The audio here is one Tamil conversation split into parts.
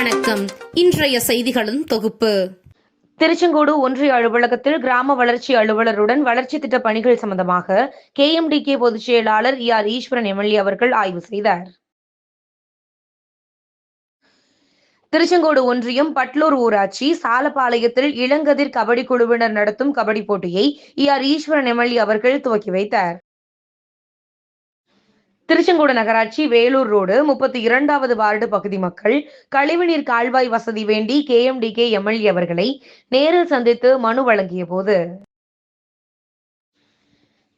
இன்றைய செய்திகளின் தொகுப்பு. திருச்செங்கோடு ஒன்றிய அலுவலகத்தில் கிராம வளர்ச்சி அலுவலருடன் வளர்ச்சி திட்ட பணிகள் சம்பந்தமாக கே பொதுச் செயலாளர் இ ஆர் ஈஸ்வரன் எம்எல்ஏ அவர்கள் ஆய்வு செய்தார். திருச்செங்கோடு ஒன்றியம் பட்லூர் ஊராட்சி சாலப்பாளையத்தில் இளங்கதிர் கபடி குழுவினர் நடத்தும் கபடி போட்டியை இ ஆர் ஈஸ்வரன் எம்எல்ஏ அவர்கள் துவக்கி வைத்தார். திருச்செங்கோடு நகராட்சி வேலூர் ரோடு முப்பத்தி இரண்டாவது வார்டு பகுதி மக்கள் கழிவுநீர் கால்வாய் வசதி வேண்டி கே எம்எல்ஏ அவர்களை நேரில் சந்தித்து மனு வழங்கிய போது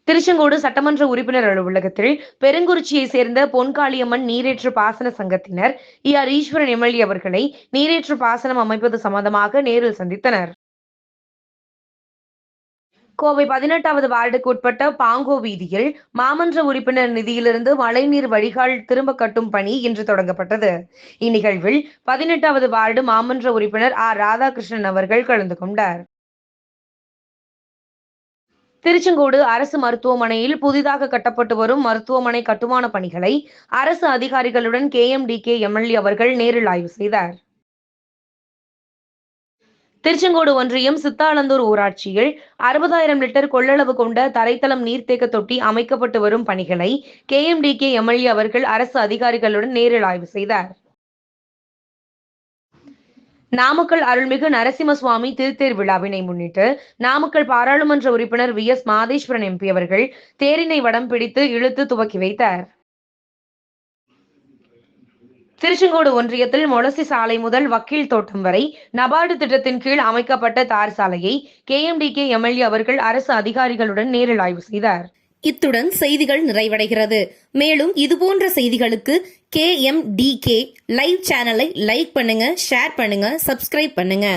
திருச்செங்கோடு சட்டமன்ற உறுப்பினர் அலுவலகத்தில் பெருங்குறிச்சியை சேர்ந்த பொன்காளியம்மன் நீரேற்று பாசன சங்கத்தினர் இ ஆர் ஈஸ்வரன் எம்எல்ஏ அவர்களை நீரேற்று பாசனம் அமைப்பது சம்பந்தமாக நேரில் சந்தித்தனர். கோவை பதினெட்டாவது வார்டுக்கு உட்பட்ட பாங்கோ வீதியில் மாமன்ற உறுப்பினர் நிதியிலிருந்து மழைநீர் வடிகால் திரும்ப கட்டும் பணி இன்று தொடங்கப்பட்டது. இந்நிகழ்வில் பதினெட்டாவது வார்டு மாமன்ற உறுப்பினர் ஆர். ராதாகிருஷ்ணன் அவர்கள் கலந்து கொண்டார். திருச்செங்கோடு அரசு மருத்துவமனையில் புதிதாக கட்டப்பட்டு வரும் மருத்துவமனை கட்டுமான பணிகளை அரசு அதிகாரிகளுடன் கே. Empty K. எம்எல்ஏ அவர்கள் நேரில் ஆய்வு செய்தார். திருச்செங்கோடு ஒன்றியம் சித்தாளந்தூர் ஊராட்சியில் அறுபதாயிரம் லிட்டர் கொள்ளளவு கொண்ட தரைத்தளம் நீர்த்தேக்க தொட்டி அமைக்கப்பட்டு வரும் பணிகளை கேஎம்டிகே எம்எல்ஏ அவர்கள் அரசு அதிகாரிகளுடன் நேரில் ஆய்வு செய்தார். நாமக்கல் அருள்மிகு நரசிம்மசுவாமி திருத்தேர் விழாவினை முன்னிட்டு நாமக்கல் பாராளுமன்ற உறுப்பினர் வி எஸ் மாதேஸ்வரன் எம்பி அவர்கள் தேரினை வடம் பிடித்து இழுத்து துவக்கி வைத்தார். திருச்செங்கோடு ஒன்றியத்தில் மொளசி சாலை முதல் வக்கீல் தோட்டம் வரை நபார்டு திட்டத்தின் கீழ் அமைக்கப்பட்ட தார் சாலையை கேஎம்டிகே எம்எல்ஏ அவர்கள் அரசு அதிகாரிகளுடன் நேரில் ஆய்வு செய்தார். இத்துடன் செய்திகள் நிறைவடைகிறது. மேலும் இதுபோன்ற செய்திகளுக்கு K M D K live சேனலை லைக் பண்ணுங்க ஷேர் பண்ணுங்க சப்ஸ்கிரைப் பண்ணுங்க.